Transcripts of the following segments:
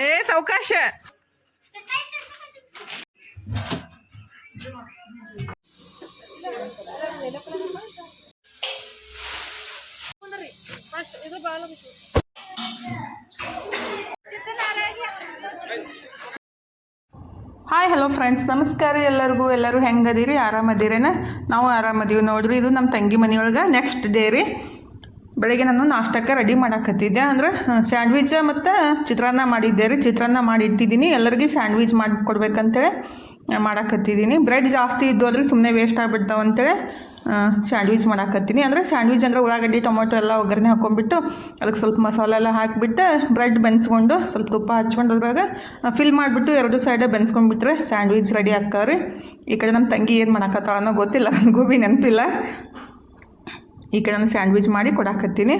ಏ, ಸಾವಕಾಶ. Hi hello friends ನಮಸ್ಕಾರ ಎಲ್ಲರಿಗೂ. ಎಲ್ಲರೂ ಹೆಂಗದೀರಿ? ಆರಾಮದಿರೇನ? ನಾವು ಆರಾಮದೀವಿ ನೋಡ್ರಿ. ಇದು ನಮ್ಮ ತಂಗಿ ಮನೆಯೊಳಗೆ ನೆಕ್ಸ್ಟ್ ಡೇ ರೀ. ಬೆಳಗ್ಗೆ ನಾನು ನಾಷ್ಟಕ್ಕೆ ರೆಡಿ ಮಾಡಾಕತ್ತಿದ್ದೆ. ಅಂದ್ರೆ ಸ್ಯಾಂಡ್ವಿಚ್ ಮತ್ತು ಚಿತ್ರಾನ್ನ ಮಾಡಿದ್ದೆ ರೀ. ಚಿತ್ರಾನ್ನ ಮಾಡಿ ಇಟ್ಟಿದ್ದೀನಿ. ಎಲ್ಲರಿಗೂ ಸ್ಯಾಂಡ್ವಿಚ್ ಮಾಡಿ ಕೊಡ್ಬೇಕಂತೇಳಿ ಮಾಡಾಕತ್ತಿದ್ದೀನಿ. ಬ್ರೆಡ್ ಜಾಸ್ತಿ ಇದ್ದು ಅಂದ್ರೆ ಸುಮ್ಮನೆ ವೇಸ್ಟ್ ಆಗಿಬಿಡ್ತಾವ ಅಂತೇಳಿ ಸ್ಯಾಂಡ್ವಿಚ್ ಮಾಡಾಕತ್ತೀನಿ. ಅಂದರೆ, ಸ್ಯಾಂಡ್ವಿಚ್ ಅಂದರೆ ಉಳ್ಳಾಗಡ್ಡಿ, ಟೊಮೊಟೊ ಎಲ್ಲ ಒಗ್ಗರಣೆ ಹಾಕ್ಕೊಂಬಿಟ್ಟು ಅದಕ್ಕೆ ಸ್ವಲ್ಪ ಮಸಾಲೆ ಎಲ್ಲ ಹಾಕಿಬಿಟ್ಟು, ಬ್ರೆಡ್ ಬೆನ್ಸ್ಕೊಂಡು ಸ್ವಲ್ಪ ತುಪ್ಪ ಹಚ್ಕೊಂಡು ಅದ್ರಾಗ ಫಿಲ್ ಮಾಡಿಬಿಟ್ಟು ಎರಡು ಸೈಡೇ ಬೆನ್ಸ್ಕೊಂಡ್ಬಿಟ್ರೆ ಸ್ಯಾಂಡ್ವಿಚ್ ರೆಡಿ ಆಗ್ತಾವ್ರಿ ಈ ಕಡೆ ನಮ್ಮ ತಂಗಿ ಏನು ಮಾಡಾಕತ್ತಾಳನ್ನೋ ಗೊತ್ತಿಲ್ಲ. ನನಗೂ ಭೀ ನೆನಪಿಲ್ಲ. ಈ ಕಡೆ ನಾನು ಸ್ಯಾಂಡ್ವಿಚ್ ಮಾಡಿ ಕೊಡಾಕತ್ತೀನಿ.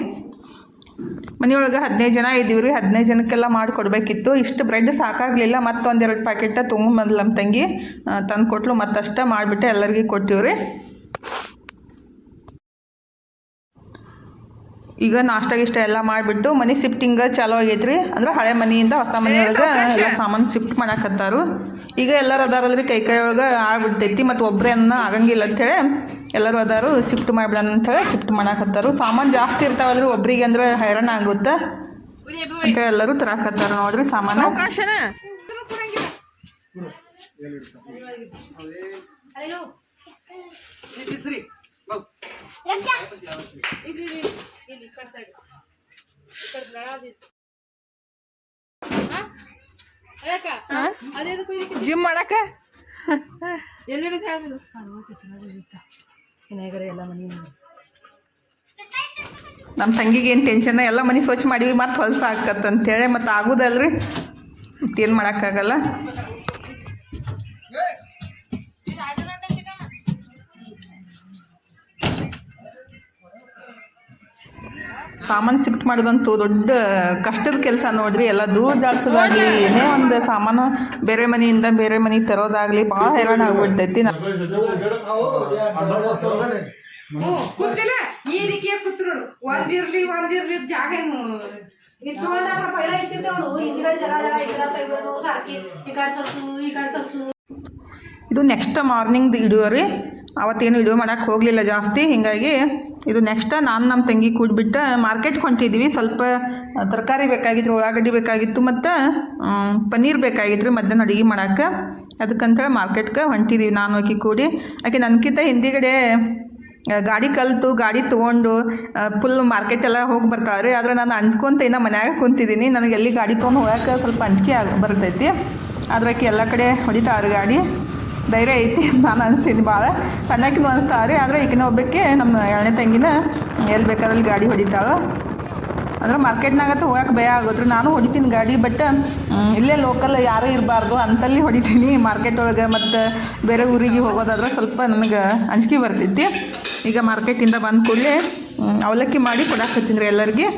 ಮನೆಯೊಳಗೆ ಹದಿನೈದು ಜನ ಇದ್ದೀವಿ ರೀ, ಹದಿನೈದು ಜನಕ್ಕೆಲ್ಲ ಮಾಡಿ ಕೊಡಬೇಕಿತ್ತು. ಇಷ್ಟು ಬ್ರೆಡ್ ಸಾಕಾಗಲಿಲ್ಲ, ಮತ್ತೊಂದೆರಡು ಪ್ಯಾಕೆಟ ತೊಗೊಂಬಂದ್ಲು ನಮ್ಮ ತಂಗಿ. ತಂದು ಕೊಟ್ಲು ಮತ್ತಷ್ಟ ಮಾಡಿಬಿಟ್ಟು ಎಲ್ಲರಿಗೂ ಕೊಟ್ಟಿವಿ ಈಗ ನಾಷ್ಟ ಗಿಷ್ಟ ಎಲ್ಲ ಮಾಡಿಬಿಟ್ಟು ಮನೆ ಶಿಫ್ಟಿಂಗ್ ಚಾಲೂ ಆಗೈತ್ರಿ. ಅಂದ್ರೆ ಹಳೆ ಮನೆಯಿಂದ ಹೊಸ ಮನೆಯೊಳಗೆ ಎಲ್ಲ ಸಾಮಾನು ಶಿಫ್ಟ್ ಮಾಡಕತ್ತಾರು. ಈಗ ಎಲ್ಲರೂ ಅದಾರಲ್ರಿ ಕೈ ಕೈ ಒಳಗೆ ಆಗ್ಬಿಡ್ತೈತಿ ಮತ್ತು ಒಬ್ಬರೇ ಅನ್ನ ಆಗಂಗಿಲ್ಲ ಅಂಥೇಳಿ ಎಲ್ಲರೂ ಅದಾರು ಶಿಫ್ಟ್ ಮಾಡ್ಬಿಡೋಣ ಅಂಥೇಳಿ ಶಿಫ್ಟ್ ಮಾಡಕತ್ತಾರು. ಸಾಮಾನು ಜಾಸ್ತಿ ಇರ್ತಾವಲ್ರಿ ಒಬ್ರಿಗೆ ಅಂದ್ರೆ ಹೈರಾಣ ಆಗುತ್ತೆ. ಅಂತ ಎಲ್ಲರೂ ತರಾಕತ್ತಾರ ನೋಡ್ರಿ ಸಾಮಾನು. ಅವಕಾಶನ ಜಿಮ್ ಮಾಡಕ ವಿನಾಯಕರ ಎಲ್ಲ ಮನೆ ನಮ್ಮ ತಂಗಿಗೆ ಏನು ಟೆನ್ಷನ್ ಎಲ್ಲ ಮನೆ ಸ್ವಚ್ಛ ಮಾಡೀವಿ, ಮತ್ತೆ ಹೊಲ್ಸ ಹಾಕತ್ತಂತೇಳಿ, ಮತ್ತೆ ಆಗೋದಲ್ರಿ? ಮತ್ತೇನು ಮಾಡೋಕ್ಕಾಗಲ್ಲ? ಸಾಮಾನು ಶಿಫ್ಟ್ ಮಾಡೋದಂತೂ ದೊಡ್ಡ ಕಷ್ಟದ ಕೆಲಸ ನೋಡ್ರಿ ಎಲ್ಲ ದೂರ ಜಾಡ್ಸೋದಾಗ್ಲಿ ಏನೇ ಒಂದು ಸಾಮಾನು ಬೇರೆ ಮನೆಯಿಂದ ಬೇರೆ ಮನೆ ತರೋದಾಗ್ಲಿ ಭಾಳ ಹೈರಾಣ ಆಗ್ಬಿಡ್ತೈತಿ. ಕೂತಿಲ್ಲ? ಈ ರೀತಿಯ ಒಂದಿರ್ಲಿ ಒಂದಿರ್ಲಿ ಜಾಗ ಇದು ನೆಕ್ಸ್ಟ್ ಮಾರ್ನಿಂಗ್ ಇಡುವ ರೀ ಅವತ್ತೇನು ವಿಡಿಯೋ ಮಾಡೋಕ್ಕೆ ಹೋಗಲಿಲ್ಲ ಜಾಸ್ತಿ. ಹೀಗಾಗಿ ಇದು ನೆಕ್ಸ್ಟ್ ನಾನು ನಮ್ಮ ತಂಗಿ ಕೂಡ್ಬಿಟ್ಟು ಮಾರ್ಕೆಟ್ಗೆ ಹೊಂಟಿದ್ವಿ ಸ್ವಲ್ಪ ತರಕಾರಿ ಬೇಕಾಗಿತ್ತು, ಉಳ್ಳಾಗಡ್ಡಿ ಬೇಕಾಗಿತ್ತು ಮತ್ತು ಪನ್ನೀರ್ ಬೇಕಾಗಿತ್ತು ರೀ ಮಧ್ಯಾಹ್ನ ಅಡುಗೆ ಮಾಡೋಕ್ಕೆ ಅದಕ್ಕಂತೇಳಿ ಮಾರ್ಕೆಟ್ಗೆ ಹೊಂಟಿದ್ದೀವಿ ನಾನು ಆಕೆ ಕೂಡಿ. ಆಕೆ ನನಗಿಂತ ಹಿಂದಿಗಡೆ ಗಾಡಿ ಕಲಿತು, ಗಾಡಿ ತೊಗೊಂಡು ಫುಲ್ ಮಾರ್ಕೆಟ್ ಎಲ್ಲ ಹೋಗಿ ರೀ. ಆದ್ರೆ ನಾನು ಅಂಜ್ಕೊಂತ ಇನ್ನು ಮನ್ಯಾಗ ಕುಂತಿದ್ದೀನಿ ನನಗೆ ಎಲ್ಲಿ ಗಾಡಿ ತೊಗೊಂಡು ಹೋಗೋಕೆ ಸ್ವಲ್ಪ ಅಂಜಿಕೆ ಆಗಿ, ಬರ್ತೈತಿ. ಆದ್ರೆ ಆಕೆ ಎಲ್ಲ ಕಡೆ ಹೊಡಿತಾವ್ರಿ ಗಾಡಿ. ಧೈರ್ಯ ಐತಿ ನಾನು ಅನಿಸ್ತೀನಿ ಭಾಳ. ಸಣ್ಣಕಿನೂ ಅನಿಸ್ತಾವ್ರಿ, ಆದರೆ ಈಗಿನ ಒಬ್ಬಕ್ಕೆ ನಮ್ಮ ಎರಡನೇ ತಂಗಿನ ಎಲ್ಲಿ ಬೇಕಾದಲ್ಲಿ ಗಾಡಿ ಹೊಡಿತಾಳೆ. ಅಂದ್ರೆ ಮಾರ್ಕೆಟ್ನಾಗ ಹೋಗಕ್ಕೆ ಭಯ ಆಗೋದ್ರಿ ನಾನು ಹೊಡಿತೀನಿ ಗಾಡಿ ಬಟ್ ಇಲ್ಲೇ ಲೋಕಲ್ ಯಾರೂ ಇರಬಾರ್ದು, ಅಂತಲ್ಲಿ ಹೊಡಿತೀನಿ ಮಾರ್ಕೆಟ್ ಒಳಗೆ, ಮತ್ತು ಬೇರೆ ಊರಿಗೆ ಹೋಗೋದಾದ್ರೆ ಸ್ವಲ್ಪ ನನಗೆ ಅಂಜಿಕೆ ಬರ್ತೈತಿ. ಈಗ ಮಾರ್ಕೆಟಿಂದ ಬಂದ ಕೂಡಲೇ ಅವಲಕ್ಕಿ ಮಾಡಿ ಕೊಡಾಕತ್ತೀನಿ ರೀ ಎಲ್ಲರಿಗೆ.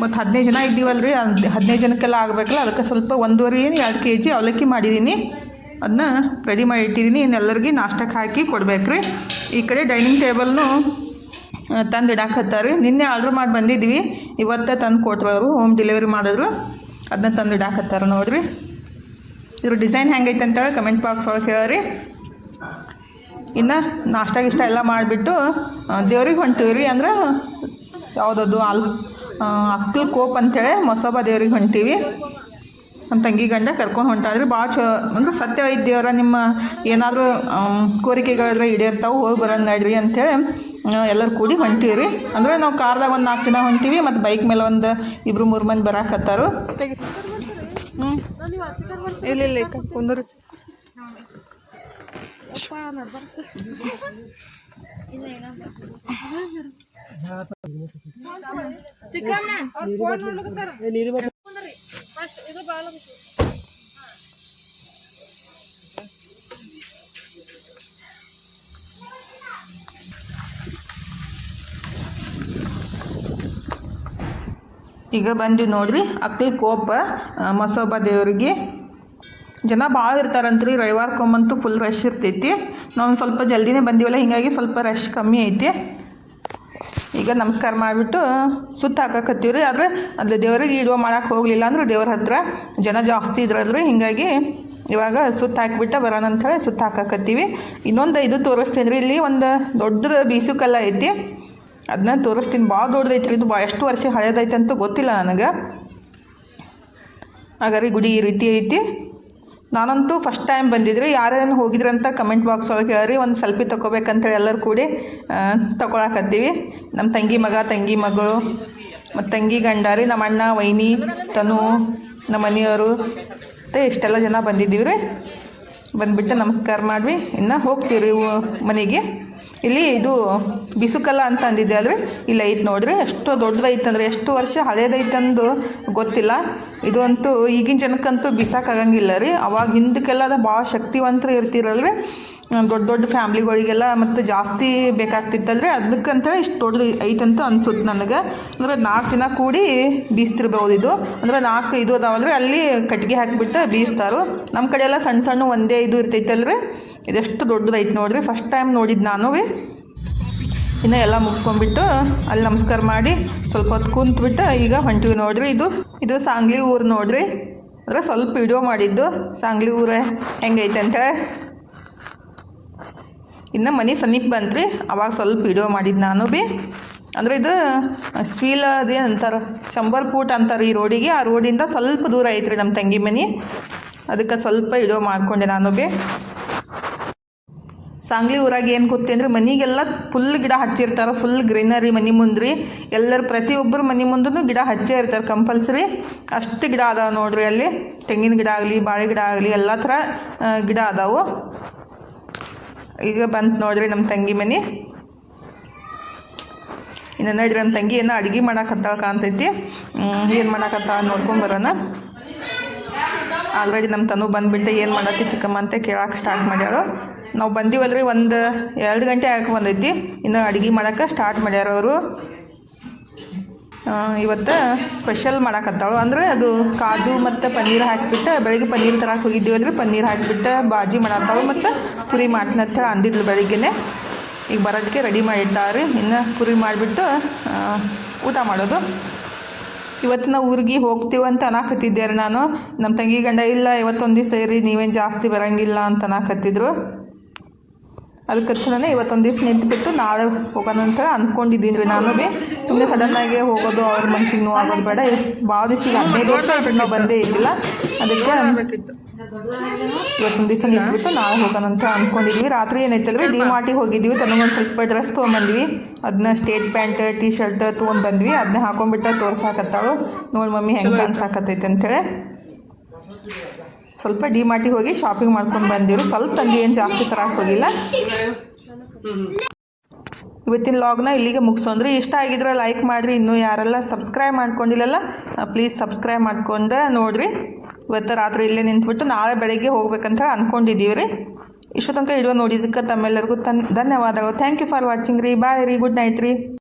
ಮತ್ತು ಹದಿನೈದು ಜನ ಇದ್ದೀವಲ್ಲ ರೀ ಹದಿನೈದು ಜನಕ್ಕೆಲ್ಲ ಆಗಬೇಕಲ್ಲ, ಅದಕ್ಕೆ ಸ್ವಲ್ಪ ಒಂದೂವರೆ ಎರಡು ಕೆ ಜಿ ಅವಲಕ್ಕಿ ಮಾಡಿದ್ದೀನಿ ಅದನ್ನ ರೆಡಿ ಮಾಡಿ ಇಟ್ಟಿದ್ದೀನಿ. ಇನ್ನು ಎಲ್ಲರಿಗೆ ನಾಷ್ಟಕ್ಕೆ ಹಾಕಿ ಕೊಡ್ಬೇಕು ರೀ ಈ ಕಡೆ ಡೈನಿಂಗ್ ಟೇಬಲ್ನು ತಂದು ಇಡಾಕತ್ತಾರೆ. ನಿನ್ನೆ ಆರ್ಡ್ರ್ ಮಾಡಿ ಬಂದಿದ್ವಿ. ಇವತ್ತೇ ತಂದು ಕೊಟ್ರು ಅವರು ಹೋಮ್ ಡೆಲಿವರಿ ಮಾಡಿದ್ರು. ಅದನ್ನ ತಂದು ಇಡಾಕತ್ತಾರ ನೋಡಿರಿ. ಇದ್ರ ಡಿಸೈನ್ ಹೆಂಗೈತೆ ಅಂತೇಳಿ ಕಮೆಂಟ್ ಬಾಕ್ಸ್ ಒಳಗೆ ಹೇಳ್ರಿ. ಇನ್ನು ನಾಷ್ಟ ಇಷ್ಟ ಎಲ್ಲ ಮಾಡಿಬಿಟ್ಟು ದೇವ್ರಿಗೆ ಹೊಂಟೀವಿ ರೀ ಅಂದ್ರೆ ಯಾವುದದು ಅಲ್ ಅಕ್ಕಲ್ ಕೋಪ್ ಅಂತೇಳಿ ಮೊಸೊಬ ದೇವ್ರಿಗೆ ಹೊಂಟೀವಿ. ನಮ್ಮ ತಂಗಿ ಗಂಡ ಕರ್ಕೊಂಡು ಹೊಂಟಾದ್ರೆ ಭಾಳ ಚ ಅಂದ್ರೆ ಸತ್ಯ ದೇವರ ನಿಮ್ಮ ಏನಾದರೂ ಕೋರಿಕೆಗಳಿದ್ರೆ ಈಡೇರ್ತಾವೆ ಹೋಗಿ ಬರೋಣ ನಡ್ರಿ ಅಂಥೇಳಿ ಎಲ್ಲರೂ ಕೂಡಿ ಹೊಂಟೀವಿ ರೀ ಅಂದರೆ ನಾವು ಕಾರ್ದಾಗ ಒಂದು ನಾಲ್ಕು ಜನ ಹೊಂಟೀವಿ ಮತ್ತು ಬೈಕ್ ಮೇಲೆ ಒಂದು ಇಬ್ಬರು ಮೂರು ಮಂದಿ ಬರಾಕತ್ತಾರು ಹ್ಞೂ ಇಲ್ಲ ಇಲ್ಲ ಕುಂದ್ರಿ. ಚಿಕ್ಕಮ್ಮ ಇದು ಈಗ ಬಂದ್ವಿ ನೋಡ್ರಿ ಅಕ್ಕಿ ಕೋಪ ಮಸೋಬ ದೇವ್ರಿಗೆ. ಜನ ಭಾಳ ಇರ್ತಾರಂತ್ರಿ, ರವಿವಾರಕ್ಕೊಮ್ಮಂತೂ ಫುಲ್ ರಶ್ ಇರ್ತೈತಿ. ನಾವು ಸ್ವಲ್ಪ ಜಲ್ದಿನೇ ಬಂದೀವಲ್ಲ, ಹೀಗಾಗಿ ಸ್ವಲ್ಪ ರಶ್ ಕಮ್ಮಿ ಐತಿ. ಈಗ ನಮಸ್ಕಾರ ಮಾಡಿಬಿಟ್ಟು ಸುತ್ತ ಹಾಕಕತ್ತೀವಿ ರೀ ಆದರೆ ಅದು ದೇವರಿಗೆ ಇಡುವ ಮಾಡೋಕ್ಕೆ ಹೋಗಲಿಲ್ಲ ಅಂದ್ರೆ ದೇವ್ರ ಹತ್ರ ಜನ ಜಾಸ್ತಿ ಇದ್ರಲ್ರಿ. ಹೀಗಾಗಿ ಇವಾಗ ಸುತ್ತ ಹಾಕಿಬಿಟ್ಟು ಬರೋಣ ಅಂಥೇಳಿ ಸುತ್ತ ಹಾಕಕತ್ತೀವಿ. ಇನ್ನೊಂದು ಇದು ತೋರಿಸ್ತೀನಿ ರೀ. ಇಲ್ಲಿ ಒಂದು ದೊಡ್ಡದು ಬೀಸು ಕಲ್ಲ ಐತಿ. ಅದನ್ನ ತೋರಿಸ್ತೀನಿ. ಭಾಳ ದೊಡ್ಡದೈತಿ ರೀ ಇದು ಭಾಳ ಎಷ್ಟು ವರ್ಷ ಹಳೇದೈತೆ ಅಂತ ಗೊತ್ತಿಲ್ಲ ನನಗೆ. ಹಾಗಾದ್ರೆ ಗುಡಿ ಈ ರೀತಿ ಐತಿ. ನಾನಂತೂ ಫಸ್ಟ್ ಟೈಮ್ ಬಂದಿದ್ರಿ ಯಾರೇನು ಹೋಗಿದ್ರಂತ ಕಮೆಂಟ್ ಬಾಕ್ಸ್ ಒಳಗೆ ಹೇಳ್ರಿ ಒಂದು ಸೆಲ್ಫಿ ತೊಗೋಬೇಕಂತೇಳಿ ಎಲ್ಲರೂ ಕೂಡಿ ತಗೊಳಕತ್ತೀವಿ ನಮ್ಮ ತಂಗಿ ಮಗ, ತಂಗಿ ಮಗಳು, ಮತ್ತು ತಂಗಿ ಗಂಡ ರೀ ನಮ್ಮ ಅಣ್ಣ, ವೈನಿ, ತನು ನಮ್ಮ ಮನೆಯವರು ಮತ್ತು ಇಷ್ಟೆಲ್ಲ ಜನ ಬಂದಿದ್ದೀವಿ ರೀ ಬಂದುಬಿಟ್ಟು ನಮಸ್ಕಾರ ಮಾಡ್ವಿ. ಇನ್ನು ಹೋಗ್ತೀವಿ ಮನೆಗೆ. ಇಲ್ಲಿ ಇದು ಬಿಸುಕಲ್ಲ ಅಂತ ಅಂದಿದ್ದೆ ಅಲ್ರಿ. ಇಲ್ಲ ಐತೆ ನೋಡ್ರಿ. ಎಷ್ಟು ದೊಡ್ಡದೈತಂದ್ರೆ, ಎಷ್ಟು ವರ್ಷ ಹಳೇದೈತಂದು ಗೊತ್ತಿಲ್ಲ. ಇದಂತೂ ಈಗಿನ ಜನಕ್ಕಂತೂ ಬಿಸಾಕಾಗಂಗಿಲ್ಲ ರೀ. ಅವಾಗ ಹಿಂದಕ್ಕೆಲ್ಲ ಭಾಳ ಶಕ್ತಿವಂತರು ಇರ್ತಿರಲ್ರಿ. ದೊಡ್ಡ ದೊಡ್ಡ ಫ್ಯಾಮ್ಲಿಗಳಿಗೆಲ್ಲ ಮತ್ತು ಜಾಸ್ತಿ ಬೇಕಾಗ್ತಿತ್ತಲ್ರಿ? ಅದಕ್ಕಂತ ಇಷ್ಟು ದೊಡ್ಡದು ಐತಂತ ಅನ್ಸುತ್ತೆ ನನಗೆ. ಅಂದರೆ ನಾಲ್ಕು ಜನ ಕೂಡಿ ಬೀಸ್ತಿರ್ಬೋದು ಇದು. ಅಂದ್ರೆ ನಾಲ್ಕು ಇದು ಅದಾವಲ್ರಿ? ಅಲ್ಲಿ ಕಟ್ಟಿಗೆ ಹಾಕಿಬಿಟ್ಟು ಬೀಸ್ತಾರೋ. ನಮ್ಮ ಕಡೆ ಎಲ್ಲ ಸಣ್ಣ ಸಣ್ಣ ಒಂದೇ ಇದು ಇರ್ತೈತಲ್ರಿ? ಇದೆಷ್ಟು ದೊಡ್ಡದೈತೆ ನೋಡ್ರಿ. ಫಸ್ಟ್ ಟೈಮ್ ನೋಡಿದ್ದು ನಾನು ಇನ್ನು ಎಲ್ಲ ಮುಗಿಸ್ಕೊಂಡ್ಬಿಟ್ಟು ಅಲ್ಲಿ ನಮಸ್ಕಾರ ಮಾಡಿ ಸ್ವಲ್ಪ ಹೊತ್ತು ಕುಂತ್ಬಿಟ್ಟು ಈಗ ಹೊಂಟಿವಿ ನೋಡ್ರಿ ಇದು. ಇದು ಸಾಂಗ್ಲಿ ಊರು ನೋಡ್ರಿ. ಅಂದ್ರೆ ಸ್ವಲ್ಪ ವಿಡಿಯೋ ಮಾಡಿದ್ದು. ಸಾಂಗ್ಲಿ ಊರೇ ಹೆಂಗೈತೆ ಅಂತೇಳಿ ಇನ್ನು ಮನೆ ಸಮೀಪ ಬಂತ್ರಿ ಅವಾಗ ಸ್ವಲ್ಪ ವಿಡಿಯೋ ಮಾಡಿದ್ದು ನಾನು ಬಿ. ಅಂದ್ರೆ ಇದು ಸ್ವೀಲ ಅದೇ ಅಂತಾರೆ, ಶಂಬರ್ ಫೂಟ್ ಅಂತಾರೆ ಈ ರೋಡಿಗೆ ಆ ರೋಡಿಂದ ಸ್ವಲ್ಪ ದೂರ ಐತ್ರಿ ನಮ್ಮ ತಂಗಿ ಮನೆ. ಅದಕ್ಕೆ ಸ್ವಲ್ಪ ವಿಡಿಯೋ ಮಾಡ್ಕೊಂಡೆ ನಾನು ಬಿ. ಸಾಂಗ್ಲಿ ಊರಾಗ ಏನು ಗೊತ್ತೆ ಅಂದ್ರೆ ಮನೆಗೆಲ್ಲ ಫುಲ್ ಗಿಡ ಹಚ್ಚಿರ್ತಾರೆ ಫುಲ್ ಗ್ರೀನರಿ ಮನೆ ಮುಂದ್ರಿ. ಎಲ್ಲರ ಪ್ರತಿಯೊಬ್ಬರು ಮನೆ ಮುಂದೂ ಗಿಡ ಹಚ್ಚೇ ಇರ್ತಾರೆ ಕಂಪಲ್ಸರಿ ಅಷ್ಟು ಗಿಡ ಅದಾವೆ ನೋಡ್ರಿ ಅಲ್ಲಿ. ತೆಂಗಿನ ಗಿಡ ಆಗಲಿ, ಬಾಳೆ ಗಿಡ ಆಗಲಿ, ಎಲ್ಲ ಥರ ಗಿಡ ಅದಾವು. ಈಗ ಬಂತು ನೋಡ್ರಿ ನಮ್ಮ ತಂಗಿ ಮನೆ. ಇನ್ನೇನು ನೋಡ್ರಿ ನಮ್ಮ ತಂಗಿ ಏನೋ ಅಡುಗೆ ಮಾಡಾಕತ್ತಾಳ ಕಾಣ್ತೈತಿ. ಏನು ಮಾಡಾಕತ್ತಾಳ ನೋಡ್ಕೊಂಡು ಬರೋಣ. ಆಲ್ರೆಡಿ ನಮ್ಮ ತನು ಬಂದುಬಿಟ್ಟು ಏನು ಮಾಡತ್ತಿ ಚಿಕ್ಕಮ್ಮ ಅಂತ ಕೇಳಕ್ಕೆ ಸ್ಟಾರ್ಟ್ ಮಾಡ್ಯಾರು ನಾವು ಬಂದೀವಲ್ರಿ ಒಂದು ಎರಡು ಗಂಟೆ ಆಗಕ್ಕೆ ಬಂದೈತಿ. ಇನ್ನು ಅಡುಗೆ ಮಾಡೋಕ್ಕೆ ಸ್ಟಾರ್ಟ್ ಮಾಡ್ಯಾರ ಅವರು. ಇವತ್ತು ಸ್ಪೆಷಲ್ ಮಾಡಾಕತ್ತಾಳು ಅಂದರೆ ಅದು ಕಾಜು ಮತ್ತು ಪನ್ನೀರ್ ಹಾಕಿಬಿಟ್ಟು, ಬೆಳಿಗ್ಗೆ ಪನ್ನೀರ್ ತರಕ್ಕೆ ಅಂದರೆ ಪನ್ನೀರ್ ಹಾಕಿಬಿಟ್ಟು, ಬಾಜಿ ಮಾಡತ್ತಾಳು ಮತ್ತು ಪುರಿ ಥರ ಅಂದಿದ್ಲು ಬೆಳಿಗ್ಗೆನೆ. ಈಗ ಬರೋದಕ್ಕೆ ರೆಡಿ ಮಾಡಿಟ್ಟಾರೆ ಇನ್ನು ಪುರಿ ಮಾಡಿಬಿಟ್ಟು ಊಟ ಮಾಡೋದು. ಇವತ್ತು ನಾವು ಊರಿಗೆ ಹೋಗ್ತೀವಿ ಅಂತ ಅನ್ನಕತ್ತಿದ್ದೆ ರೀ ನಾನು. ನಮ್ಮ ತಂಗಿ ಗಂಡ, ಇಲ್ಲ, ಇವತ್ತೊಂದು ದಿವಸ ಇರಿ, ನೀವೇನು ಜಾಸ್ತಿ ಬರೋಂಗಿಲ್ಲ ಅಂತ ಅನ್ನಕತ್ತಿದ್ರು. ಅದಕ್ಕೆ ಇವತ್ತೊಂದು ದಿವ್ಸ ನಿಂತ್ಬಿಟ್ಟು ನಾಳೆ ಹೋಗೋಣ ಅಂತ ಅಂದ್ಕೊಂಡಿದ್ದೀನಿ ರೀ ನಾನು ಭೀ ಸುಮ್ಮನೆ ಸಡನ್ನಾಗಿ ಹೋಗೋದು ಅವ್ರ ಮನ್ಸಿಗೆ ಆಗೋದು ಬೇಡ. ಭಾಳ ದಿವಸ ಹದಿನೈದು ವರ್ಷ ನಾವು ಬಂದೇ ಇದ್ದಿಲ್ಲ. ಅದಕ್ಕೆ ಇವತ್ತೊಂದು ದಿವಸ ನಿಂತ್ಬಿಟ್ಟು ನಾಳೆ ಹೋಗೋಣ ಅಂತ ಅಂದ್ಕೊಂಡಿದ್ವಿ ರಾತ್ರಿ ಏನೈತಲ್ರಿ ಡಿ ಮಾರ್ಟಿಗೆ ಹೋಗಿದ್ವಿ ತನಗೊಂದು ಸ್ವಲ್ಪ ಡ್ರೆಸ್ ತೊಗೊಂಬಂದ್ವಿ. ಅದನ್ನ ಸ್ಟೇಟ್ ಪ್ಯಾಂಟ್ ಟೀ ಶರ್ಟ್ ತೊಗೊಂಡು ಬಂದ್ವಿ ಅದನ್ನ ಹಾಕೊಂಡ್ಬಿಟ್ಟು ತೋರ್ಸಾಕತ್ತಾಳು. ನೋಡಿ ಮಮ್ಮಿ ಹೆಂಗೆ ಅನ್ಸಾಕತ್ತೈತೆ ಅಂತೇಳಿ ಸ್ವಲ್ಪ ಡಿ ಮಾರ್ಟಿಗೆ ಹೋಗಿ ಶಾಪಿಂಗ್ ಮಾಡ್ಕೊಂಡು ಬಂದಿರು. ಸ್ವಲ್ಪ ತಂದು ಏನು ಜಾಸ್ತಿ ತರಕ್ಕೆ ಹೋಗಿಲ್ಲ. ಇವತ್ತಿನ ಲಾಗ್ನ ಇಲ್ಲಿಗೆ ಮುಗಿಸೋಂದ್ರಿ ಇಷ್ಟ ಆಗಿದ್ರೆ ಲೈಕ್ ಮಾಡಿರಿ. ಇನ್ನೂ ಯಾರೆಲ್ಲ ಸಬ್ಸ್ಕ್ರೈಬ್ ಮಾಡ್ಕೊಂಡಿಲ್ಲಲ್ಲ ಪ್ಲೀಸ್ ಸಬ್ಸ್ಕ್ರೈಬ್ ಮಾಡ್ಕೊಂಡು ನೋಡಿರಿ. ಇವತ್ತು ರಾತ್ರಿ ಇಲ್ಲೇ ನಿಂತ್ಬಿಟ್ಟು ನಾಳೆ ಬೆಳಗ್ಗೆ ಹೋಗ್ಬೇಕಂತ ಅಂದ್ಕೊಂಡಿದ್ದೀವಿ ರೀ ಇಷ್ಟು ತನಕ ಇಡುವ ನೋಡಿದ್ದಕ್ಕೆ ತಮ್ಮೆಲ್ಲರಿಗೂ ತನ್ ಧನ್ಯವಾದಗಳು. ಥ್ಯಾಂಕ್ ಯು ಫಾರ್ ವಾಚಿಂಗ್ ರೀ. ಬಾಯ್ ರೀ. ಗುಡ್ ನೈಟ್ ರೀ.